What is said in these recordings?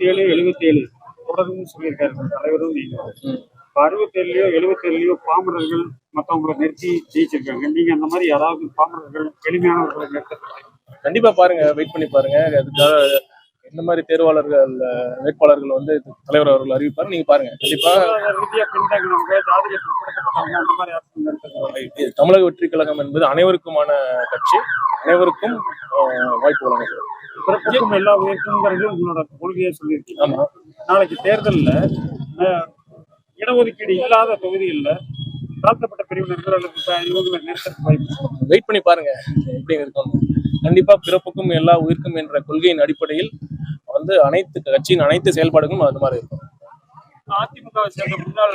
அறுபத்தி ஏழு எழுபத்தி ஏழு தொடர்ந்து சொல்லியிருக்காரு தலைவரும் நீங்க. ம். இப்போ அறுபத்தேழுலயோ எழுபத்தேழுலயோ பாமரர்கள் மற்றவங்களை நிறுத்தி ஜெயிச்சிருக்காங்க. நீங்க அந்த மாதிரி யாராவது பாமரர்கள் எளிமையானவர்களை நிறுத்த கண்டிப்பா பாருங்க வெயிட் பண்ணி பாருங்க. அதுக்காக எந்த மாதிரி தேர்வாளர்கள் வேட்பாளர்கள் வந்து தலைவர் அவர்கள் அறிவிப்பாரு. நீங்க பாருங்க கண்டிப்பா. தமிழக வெற்றி கழகம் என்பது அனைவருக்குமான கட்சி. அனைவருக்கும் வாய்ப்பு வழங்குகிறது பிறப்புக்கும் எல்லா உயர்த்துங்கிறது உங்களோட கொள்கையை சொல்லியிருக்கீங்க. ஆமா. நாளைக்கு தேர்தல்ல இடஒதுக்கீடு இல்லாத தொகுதிகளில் தாழ்த்தப்பட்ட பிரிவினர்கள் அல்லது நிறுத்தத்துக்கு வாய்ப்பு வெயிட் பண்ணி பாருங்க எப்படி இருக்கும் கண்டிப்பா பிறப்புக்கும் எல்லா உயிர்க்கும் என்ற கொள்கையின் அடிப்படையில் வந்து அனைத்து கட்சியின் அனைத்து செயல்பாடுகளும் அது மாதிரி இருக்கும். அதிமுகவை சேர்ந்த முன்னாள்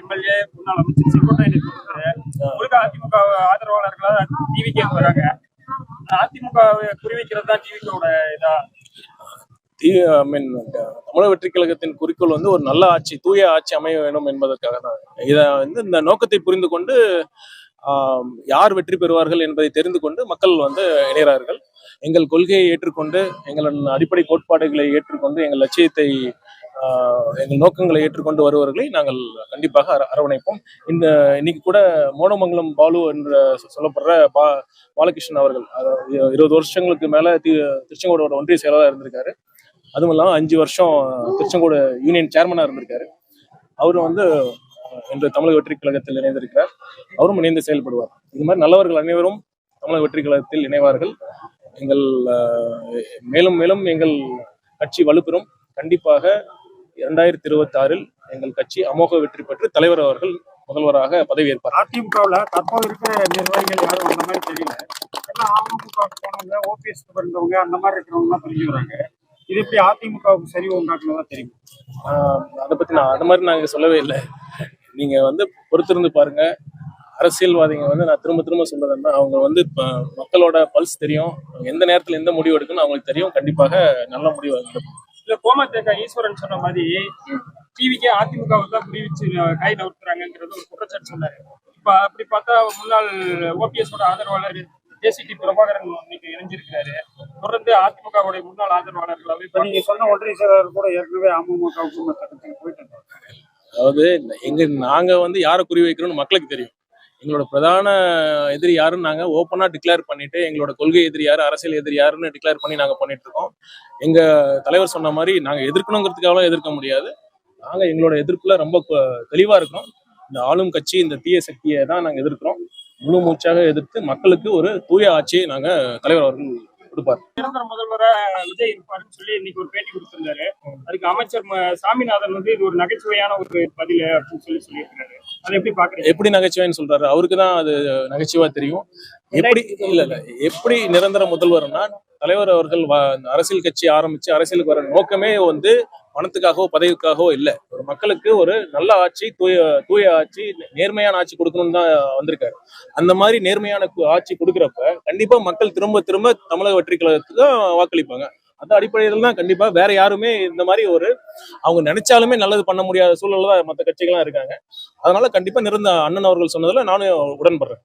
எம்எல்ஏ முன்னாள் அமைச்சர் செங்கோட்டையனை அதிமுக ஆதரவாளர்களாக டிவிக்கே வராங்க. அதிமுக குறிவைக்கிறது தான் டிவிக்கோட இதா? ஐ மீன் தமிழக வெற்றி கழகத்தின் குறிக்கோள் வந்து ஒரு நல்ல ஆட்சி தூய ஆட்சி அமைய வேண்டும் என்பதற்காக தான். இதை வந்து இந்த நோக்கத்தை புரிந்து கொண்டு யார் வெற்றி பெறுவார்கள் என்பதை தெரிந்து கொண்டு மக்கள் வந்து இணைகிறார்கள். எங்கள் கொள்கையை ஏற்றுக்கொண்டு எங்களின் அடிப்படை கோட்பாடுகளை ஏற்றுக்கொண்டு எங்கள் லட்சியத்தை எங்கள் நோக்கங்களை ஏற்றுக்கொண்டு வருவர்களை நாங்கள் கண்டிப்பாக அர- அரவணைப்போம். இந்த இன்னைக்கு கூட மோனமங்கலம் பாலு என்ற சொல்லப்படுற பா பாலகிருஷ்ணன் அவர்கள் இருபது வருஷங்களுக்கு மேலே தி- திருச்செங்கோடோட ஒன்றிய செயலாளராக இருந்திருக்காரு. அதுவும் இல்லாமல் அஞ்சு வருஷம் திருச்செங்கோடு யூனியன் சேர்மனாக இருந்திருக்காரு. அவரும் வந்து இன்று தமிழக வெற்றி கழகத்தில் இணைந்திருக்கிறார். அவரும் இணைந்து செயல்படுவார். இது மாதிரி நல்லவர்கள் அனைவரும் தமிழக வெற்றி கழகத்தில் இணைவார்கள். எங்கள் மேலும் மேலும் எங்கள் கட்சி வலுப்பெறும். கண்டிப்பாக இரண்டாயிரத்தி இருபத்தி ஆறில் எங்கள் கட்சி அமோக வெற்றி பெற்று தலைவர் அவர்கள் முதல்வராக பதவியேற்பார். அதிமுகவில் தற்போது இருக்கிற நிர்வாகிகள் யாரும் அந்த மாதிரி தெரியல. எல்லாம் அமமுக போனவங்க ஓபிஎஸ் இருந்தவங்க அந்த மாதிரி இருக்கிறவங்க தான் பிரிஞ்சு வராங்க. இது எப்படி அதிமுகவுக்கு சரி உண்டாக்குனதா தெரியும்? அதை பத்தி நான் அது மாதிரி நாங்க சொல்லவே இல்லை. நீங்க வந்து பொறுத்திருந்து பாருங்க. அரசியல்வாதிங்க வந்து நான் திரும்ப திரும்ப சொல்றதுன்னா அவங்க வந்து இப்ப மக்களோட பல்ஸ் தெரியும். எந்த நேரத்துல எந்த முடிவு எடுக்கணும் அவங்களுக்கு தெரியும். கண்டிப்பாக நல்ல முடிவு எடுக்கும். இல்ல கோமத்தேக்க ஈஸ்வரன் சொன்ன மாதிரி டிவிக்கே அதிமுகவை தான் குறிவிச்சு கை நவுத்துறாங்கிறது ஒரு குற்றச்சாட்டு சொன்னாரு. இப்ப அப்படி பார்த்தா முன்னாள் ஓபிஎஸ் ஓட ஆதரவாளர் ஜேசிடி பிரபாகரன் இன்னைக்கு இணைஞ்சிருக்கிறாரு. தொடர்ந்து அதிமுகவுடைய முன்னாள் ஆதரவாளர்களாவே நீங்க சொன்ன ஒன்றிய செயலாளர் கூட ஏற்கனவே அமமுகவுக்கு போயிட்டு அதாவது எங்க நாங்க வந்து யாரை குறி வைக்கிறோம்னு மக்களுக்கு தெரியும். எங்களோட பிரதான எதிரி யாருன்னு நாங்க ஓப்பனா டிக்ளேர் பண்ணிட்டு எங்களோட கொள்கை எதிரி யாரு அரசியல் எதிரி யாருன்னு டிக்ளேர் பண்ணி நாங்க பண்ணிட்டு இருக்கோம். எங்க தலைவர் சொன்ன மாதிரி நாங்க எதிர்க்கணுங்கிறதுக்காக எதிர்க்க முடியாது. நாங்க எங்களோட எதிர்ப்புல ரொம்ப தெளிவாக தெளிவா இருக்கோம் இந்த ஆளும் கட்சி இந்த தீய சக்தியை தான் நாங்க எதிர்க்கிறோம். முழு மூச்சாக எதிர்த்து மக்களுக்கு ஒரு தூய ஆட்சியை நாங்க தலைவர் அவர்கள் கொடுப்பார். நிரந்தர முதல்வரா விஜய் இருப்பாருன்னு சொல்லி இன்னைக்கு ஒரு பேட்டி கொடுத்திருந்தாரு. அதுக்கு அமைச்சர் சாமிநாதன் வந்து இது ஒரு நகைச்சுவையான ஒரு பதில் அப்படின்னு சொல்லி சொல்லியிருக்காரு எப்படி எப்படி நகைச்சுவைன்னு சொல்றாரு. அவருக்கு தான் அது நகைச்சுவா தெரியும். எப்படி இல்ல இல்ல. எப்படி நிரந்தர முதல்வர்னா தலைவர் அவர்கள் அரசியல் கட்சி ஆரம்பிச்சு அரசியலுக்கு வர நோக்கமே வந்து பணத்துக்காகவோ பதவிக்காகவோ இல்ல. ஒரு மக்களுக்கு ஒரு நல்ல ஆட்சி தூய தூய ஆட்சி நேர்மையான ஆட்சி கொடுக்கணும்னு தான் வந்திருக்காரு. அந்த மாதிரி நேர்மையான ஆட்சி கொடுக்குறப்ப கண்டிப்பா மக்கள் திரும்ப திரும்ப தமிழக வெற்றி கழகத்துக்கு தான் வாக்களிப்பாங்க. அந்த அடிப்படையில் தான் கண்டிப்பா வேற யாருமே இந்த மாதிரி ஒரு அவங்க நினைச்சாலுமே நல்லது பண்ண முடியாத சூழல்ல மற்ற கட்சிகள்லாம் இருக்காங்க. அதனால கண்டிப்பா நிறந்த அண்ணன் அவர்கள் சொன்னதுல நானும் உடன்படுறேன்.